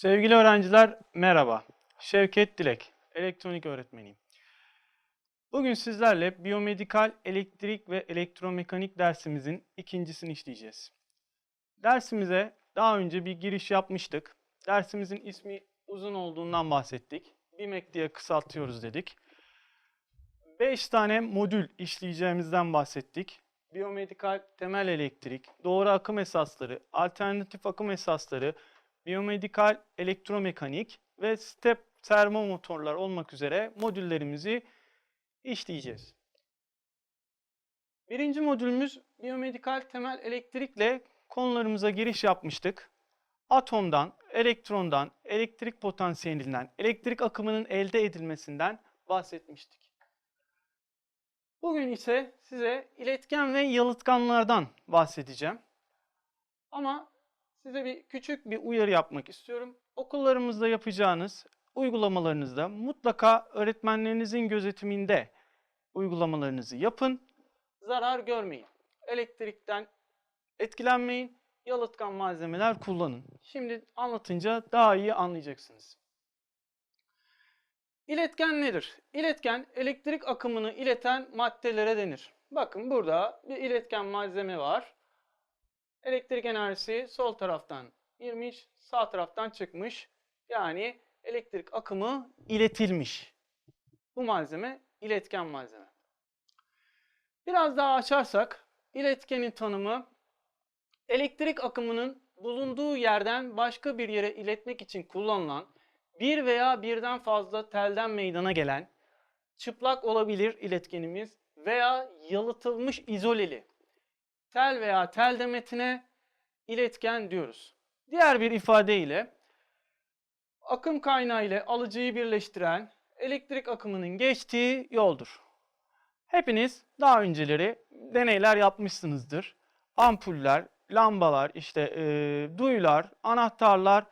Sevgili öğrenciler merhaba. Şevket Dilek, elektronik öğretmeniyim. Bugün sizlerle biyomedikal elektrik ve elektromekanik dersimizin ikincisini işleyeceğiz. Dersimize daha önce bir giriş yapmıştık. Dersimizin ismi uzun olduğundan bahsettik. BİMEK diye kısaltıyoruz dedik. 5 tane modül işleyeceğimizden bahsettik. Biyomedikal temel elektrik, doğru akım esasları, alternatif akım esasları, biyomedikal elektromekanik ve step termomotorlar olmak üzere modüllerimizi işleyeceğiz. Birinci modülümüz biyomedikal temel elektrikle konularımıza giriş yapmıştık. Atomdan, elektrondan, elektrik potansiyelinden, elektrik akımının elde edilmesinden bahsetmiştik. Bugün ise size iletken ve yalıtkanlardan bahsedeceğim. Ama size bir küçük bir uyarı yapmak istiyorum. Okullarımızda yapacağınız uygulamalarınızda mutlaka öğretmenlerinizin gözetiminde uygulamalarınızı yapın. Zarar görmeyin. Elektrikten etkilenmeyin. Yalıtkan malzemeler kullanın. Şimdi anlatınca daha iyi anlayacaksınız. İletken nedir? İletken elektrik akımını ileten maddelere denir. Bakın burada bir iletken malzeme var. Elektrik enerjisi sol taraftan girmiş, sağ taraftan çıkmış. Yani elektrik akımı iletilmiş. Bu malzeme iletken malzeme. Biraz daha açarsak iletkenin tanımı elektrik akımının bulunduğu yerden başka bir yere iletmek için kullanılan bir veya birden fazla telden meydana gelen çıplak olabilir iletkenimiz veya yalıtılmış izoleli tel veya tel demetine iletken diyoruz. Diğer bir ifadeyle akım kaynağı ile alıcıyı birleştiren elektrik akımının geçtiği yoldur. Hepiniz daha önceleri deneyler yapmışsınızdır. Ampuller, lambalar, işte e, duyular, anahtarlar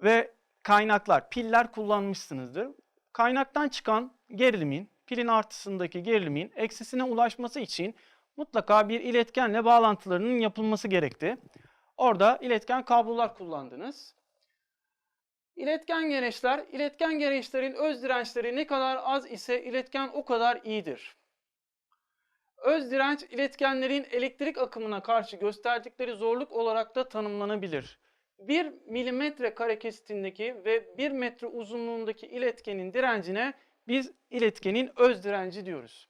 ve kaynaklar, piller kullanmışsınızdır. Kaynaktan çıkan gerilimin, pilin artısındaki gerilimin eksisine ulaşması için mutlaka bir iletkenle bağlantılarının yapılması gerekti. Orada iletken kablolar kullandınız. İletken gereçler, iletken gereçlerin öz dirençleri ne kadar az ise iletken o kadar iyidir. Öz direnç iletkenlerin elektrik akımına karşı gösterdikleri zorluk olarak da tanımlanabilir. 1 milimetre kare kesitindeki ve 1 metre uzunluğundaki iletkenin direncine biz iletkenin öz direnci diyoruz.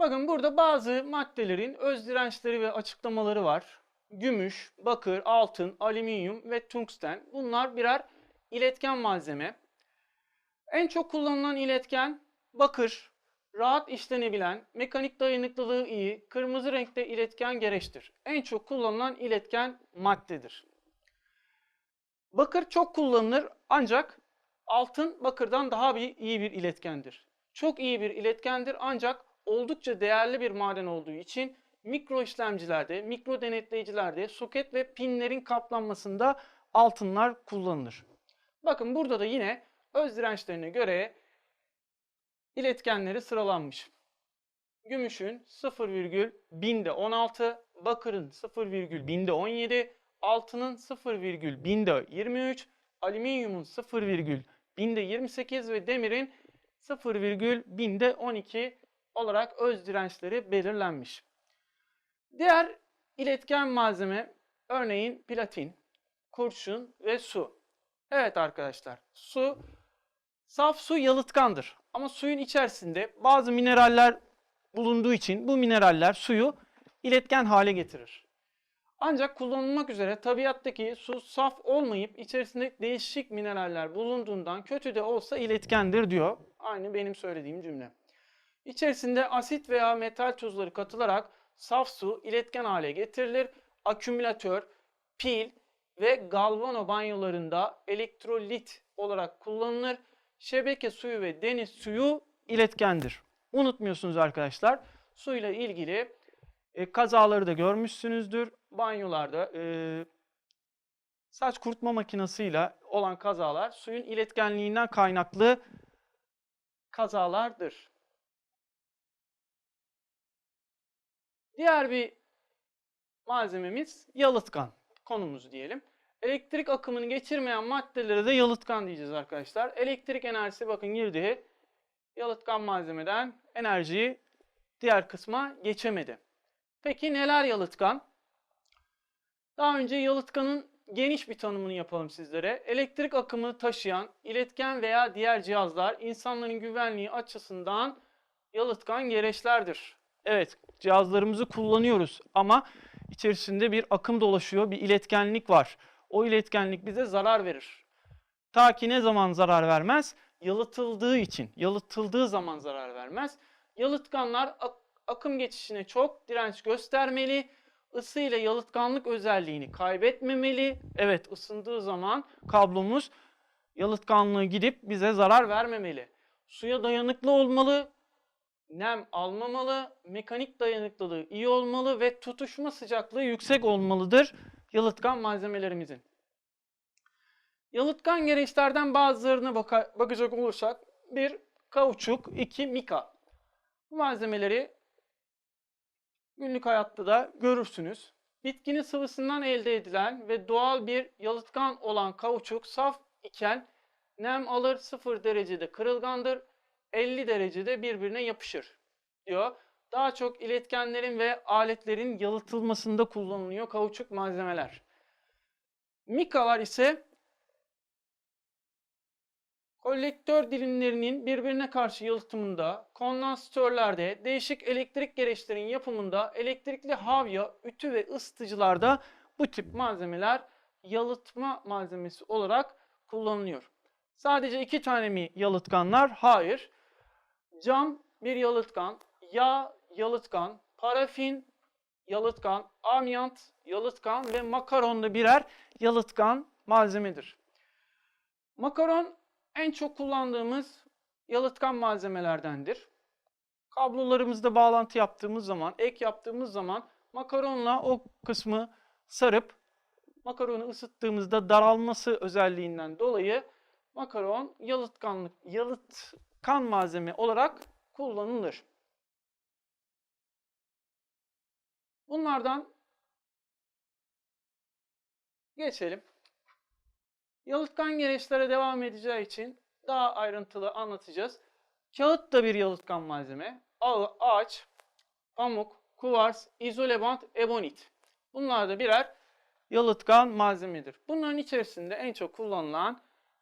Bakın burada bazı maddelerin öz dirençleri ve açıklamaları var. Gümüş, bakır, altın, alüminyum ve tungsten bunlar birer iletken malzeme. En çok kullanılan iletken bakır, rahat işlenebilen, mekanik dayanıklılığı iyi, kırmızı renkte iletken gereçtir. En çok kullanılan iletken maddedir. Bakır çok kullanılır ancak altın bakırdan daha bir iyi bir iletkendir. Çok iyi bir iletkendir ancak oldukça değerli bir maden olduğu için mikro işlemcilerde, mikro denetleyicilerde soket ve pinlerin kaplanmasında altınlar kullanılır. Bakın burada da yine öz dirençlerine göre iletkenleri sıralanmış. Gümüşün 0,1000'de 16, bakırın 0,1000'de 17, altının 0,1000'de 23, alüminyumun 0,1000'de 28 ve demirin 0,1000'de 12 olarak öz dirençleri belirlenmiş. Diğer iletken malzeme örneğin platin, kurşun ve su. Evet arkadaşlar su saf su yalıtkandır. Ama suyun içerisinde bazı mineraller bulunduğu için bu mineraller suyu iletken hale getirir. Ancak kullanılmak üzere tabiattaki su saf olmayıp içerisinde değişik mineraller bulunduğundan kötü de olsa iletkendir diyor. Aynı benim söylediğim cümle. İçerisinde asit veya metal tuzları katılarak saf su iletken hale getirilir. Akümülatör, pil ve galvano banyolarında elektrolit olarak kullanılır. Şebeke suyu ve deniz suyu iletkendir. Unutmuyorsunuz arkadaşlar. Suyla ilgili e, kazaları da görmüşsünüzdür. Banyolarda e, saç kurutma makinesiyle olan kazalar suyun iletkenliğinden kaynaklı kazalardır. Diğer bir malzememiz yalıtkan. konumuz diyelim. Elektrik akımını geçirmeyen maddelere de yalıtkan diyeceğiz arkadaşlar. Elektrik enerjisi bakın girdi. Yalıtkan malzemeden enerjiyi diğer kısma geçemedi. Peki neler yalıtkan? Daha önce yalıtkanın geniş bir tanımını yapalım sizlere. Elektrik akımını taşıyan iletken veya diğer cihazlar insanların güvenliği açısından yalıtkan gereçlerdir. Evet, cihazlarımızı kullanıyoruz ama içerisinde bir akım dolaşıyor, bir iletkenlik var. O iletkenlik bize zarar verir. Ta ki ne zaman zarar vermez? Yalıtıldığı için. Yalıtıldığı zaman zarar vermez. Yalıtkanlar ak- akım geçişine çok direnç göstermeli. Isı ile yalıtkanlık özelliğini kaybetmemeli. Evet ısındığı zaman kablomuz yalıtkanlığı gidip bize zarar vermemeli. Suya dayanıklı olmalı, nem almamalı, mekanik dayanıklılığı iyi olmalı ve tutuşma sıcaklığı yüksek olmalıdır yalıtkan malzemelerimizin. Yalıtkan gereçlerden bazılarına baka- bakacak olursak bir kauçuk, iki mika. Bu malzemeleri günlük hayatta da görürsünüz. Bitkinin sıvısından elde edilen ve doğal bir yalıtkan olan kauçuk saf iken nem alır 0 derecede kırılgandır, 50 derecede birbirine yapışır diyor. Daha çok iletkenlerin ve aletlerin yalıtılmasında kullanılıyor kauçuk malzemeler. Mikalar ise kolektör dilimlerinin birbirine karşı yalıtımında, kondansatörlerde, değişik elektrik gereçlerin yapımında, elektrikli havya, ütü ve ısıtıcılarda bu tip malzemeler yalıtma malzemesi olarak kullanılıyor. Sadece iki tane mi yalıtkanlar? Hayır. Cam bir yalıtkan, yağ yalıtkan, parafin yalıtkan, amyant yalıtkan ve makaron da birer yalıtkan malzemedir. Makaron en çok kullandığımız yalıtkan malzemelerdendir. Kablolarımızda bağlantı yaptığımız zaman, ek yaptığımız zaman makaronla o kısmı sarıp makaronu ısıttığımızda daralması özelliğinden dolayı makaron yalıtkanlık yalıtkan malzeme olarak kullanılır. Bunlardan geçelim. Yalıtkan gereçlere devam edeceği için daha ayrıntılı anlatacağız. Kağıt da bir yalıtkan malzeme. Ağaç, pamuk, kuvars, izole bant, ebonit. Bunlar da birer yalıtkan malzemedir. Bunların içerisinde en çok kullanılan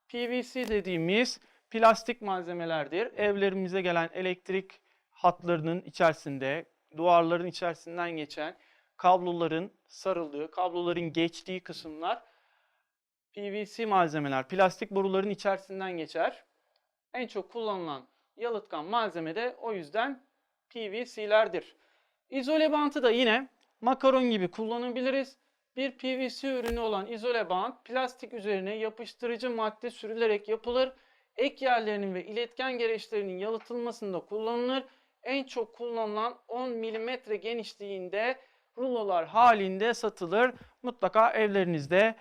PVC dediğimiz plastik malzemelerdir. Evlerimize gelen elektrik hatlarının içerisinde, duvarların içerisinden geçen kabloların sarıldığı, kabloların geçtiği kısımlar PVC malzemeler, plastik boruların içerisinden geçer. En çok kullanılan yalıtkan malzeme de o yüzden PVC'lerdir. İzole bantı da yine makaron gibi kullanabiliriz. Bir PVC ürünü olan izole bant plastik üzerine yapıştırıcı madde sürülerek yapılır. Ek yerlerinin ve iletken gereçlerinin yalıtılmasında kullanılır. En çok kullanılan 10 mm genişliğinde rulolar halinde satılır. Mutlaka evlerinizde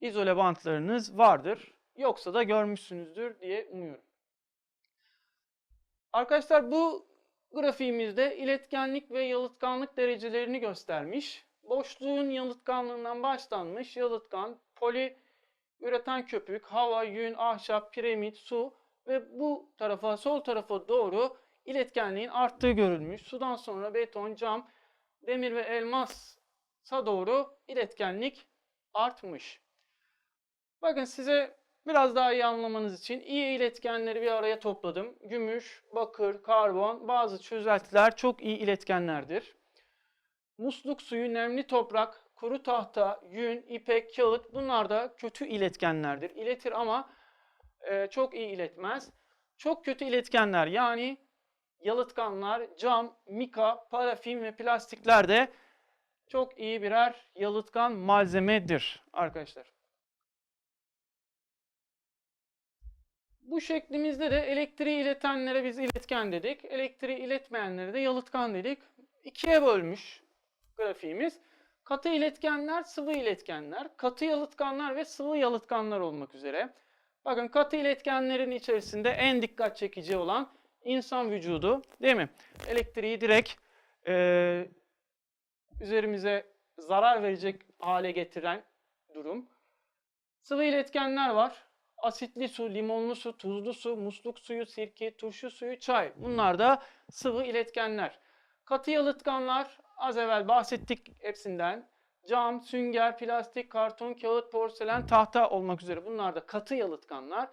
izole bantlarınız vardır. Yoksa da görmüşsünüzdür diye umuyorum. Arkadaşlar bu grafiğimizde iletkenlik ve yalıtkanlık derecelerini göstermiş. Boşluğun yalıtkanlığından başlanmış yalıtkan, poli, üreten köpük, hava, yün, ahşap, piramit, su ve bu tarafa, sol tarafa doğru iletkenliğin arttığı görülmüş. Sudan sonra beton, cam, demir ve elmasa doğru iletkenlik artmış. Bakın size biraz daha iyi anlamanız için iyi iletkenleri bir araya topladım. Gümüş, bakır, karbon, bazı çözeltiler çok iyi iletkenlerdir. Musluk suyu, nemli toprak, kuru tahta, yün, ipek, kağıt bunlar da kötü iletkenlerdir. İletir ama e, çok iyi iletmez. Çok kötü iletkenler yani yalıtkanlar, cam, mika, parafin ve plastikler de çok iyi birer yalıtkan malzemedir arkadaşlar. Bu şeklimizde de elektriği iletenlere biz iletken dedik. Elektriği iletmeyenlere de yalıtkan dedik. İkiye bölmüş grafiğimiz. Katı iletkenler, sıvı iletkenler, katı yalıtkanlar ve sıvı yalıtkanlar olmak üzere. Bakın katı iletkenlerin içerisinde en dikkat çekici olan insan vücudu değil mi? Elektriği direkt e, üzerimize zarar verecek hale getiren durum. Sıvı iletkenler var. Asitli su, limonlu su, tuzlu su, musluk suyu, sirke, turşu suyu, çay. Bunlar da sıvı iletkenler. Katı yalıtkanlar az evvel bahsettik hepsinden. Cam, sünger, plastik, karton, kağıt, porselen, tahta olmak üzere bunlar da katı yalıtkanlar.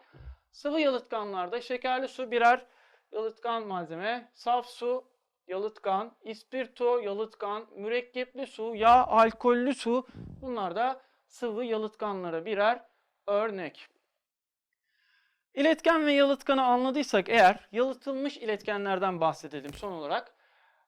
Sıvı yalıtkanlarda şekerli su birer yalıtkan malzeme, saf su yalıtkan, ispirto yalıtkan, mürekkepli su, yağ, alkollü su bunlar da sıvı yalıtkanlara birer örnek. İletken ve yalıtkanı anladıysak eğer yalıtılmış iletkenlerden bahsedelim son olarak.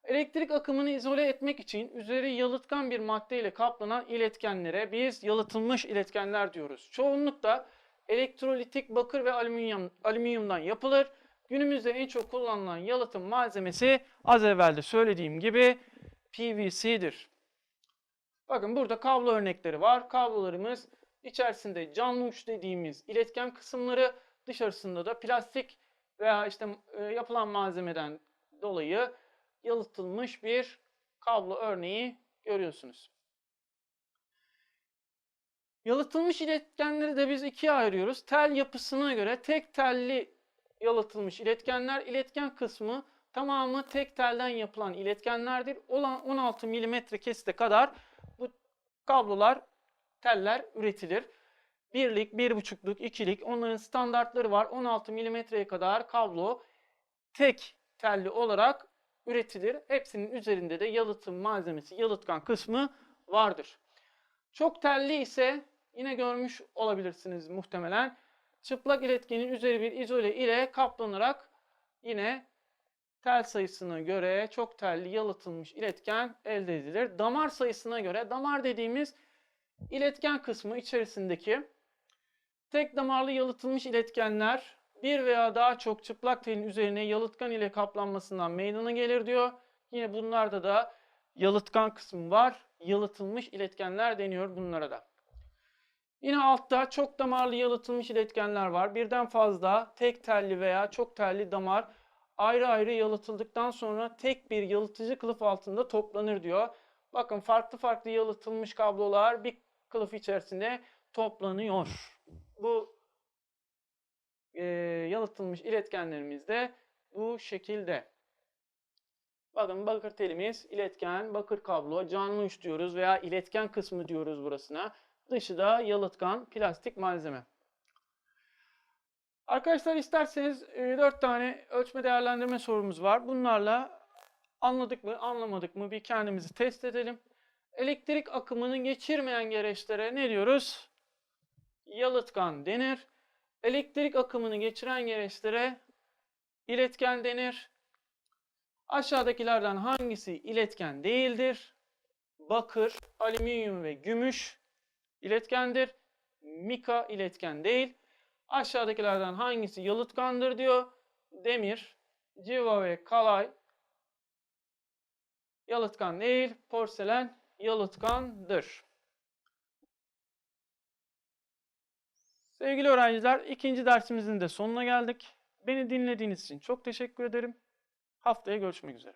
Elektrik akımını izole etmek için üzeri yalıtkan bir madde ile kaplanan iletkenlere biz yalıtılmış iletkenler diyoruz. Çoğunlukla elektrolitik bakır ve alüminyum, alüminyumdan yapılır. Günümüzde en çok kullanılan yalıtım malzemesi az evvel de söylediğim gibi PVC'dir. Bakın burada kablo örnekleri var. Kablolarımız içerisinde canlı uç dediğimiz iletken kısımları, dışarısında da plastik veya işte e, yapılan malzemeden dolayı yalıtılmış bir kablo örneği görüyorsunuz. Yalıtılmış iletkenleri de biz ikiye ayırıyoruz. Tel yapısına göre tek telli yalıtılmış iletkenler, iletken kısmı tamamı tek telden yapılan iletkenlerdir. Olan 16 mm kesite kadar bu kablolar, teller üretilir. Birlik, bir buçukluk, ikilik onların standartları var. 16 mm'ye kadar kablo tek telli olarak üretilir. Hepsinin üzerinde de yalıtım malzemesi, yalıtkan kısmı vardır. Çok telli ise yine görmüş olabilirsiniz muhtemelen. Çıplak iletkenin üzeri bir izole ile kaplanarak yine tel sayısına göre çok telli yalıtılmış iletken elde edilir. Damar sayısına göre damar dediğimiz iletken kısmı içerisindeki tek damarlı yalıtılmış iletkenler bir veya daha çok çıplak telin üzerine yalıtkan ile kaplanmasından meydana gelir diyor. Yine bunlarda da yalıtkan kısmı var. Yalıtılmış iletkenler deniyor bunlara da. Yine altta çok damarlı yalıtılmış iletkenler var. Birden fazla tek telli veya çok telli damar ayrı ayrı yalıtıldıktan sonra tek bir yalıtıcı kılıf altında toplanır diyor. Bakın farklı farklı yalıtılmış kablolar bir kılıf içerisinde toplanıyor. Bu e, yalıtılmış iletkenlerimiz de bu şekilde. Bakın bakır telimiz, iletken, bakır kablo, canlı uç diyoruz veya iletken kısmı diyoruz burasına. Dışı da yalıtkan plastik malzeme. Arkadaşlar isterseniz 4 tane ölçme değerlendirme sorumuz var. Bunlarla anladık mı anlamadık mı bir kendimizi test edelim. Elektrik akımını geçirmeyen gereçlere ne diyoruz? Yalıtkan denir. Elektrik akımını geçiren gereçlere iletken denir. Aşağıdakilerden hangisi iletken değildir? Bakır, alüminyum ve gümüş iletkendir. Mika iletken değil. Aşağıdakilerden hangisi yalıtkandır diyor. Demir, civa ve kalay yalıtkan değil. Porselen yalıtkandır. Sevgili öğrenciler, ikinci dersimizin de sonuna geldik. Beni dinlediğiniz için çok teşekkür ederim. Haftaya görüşmek üzere.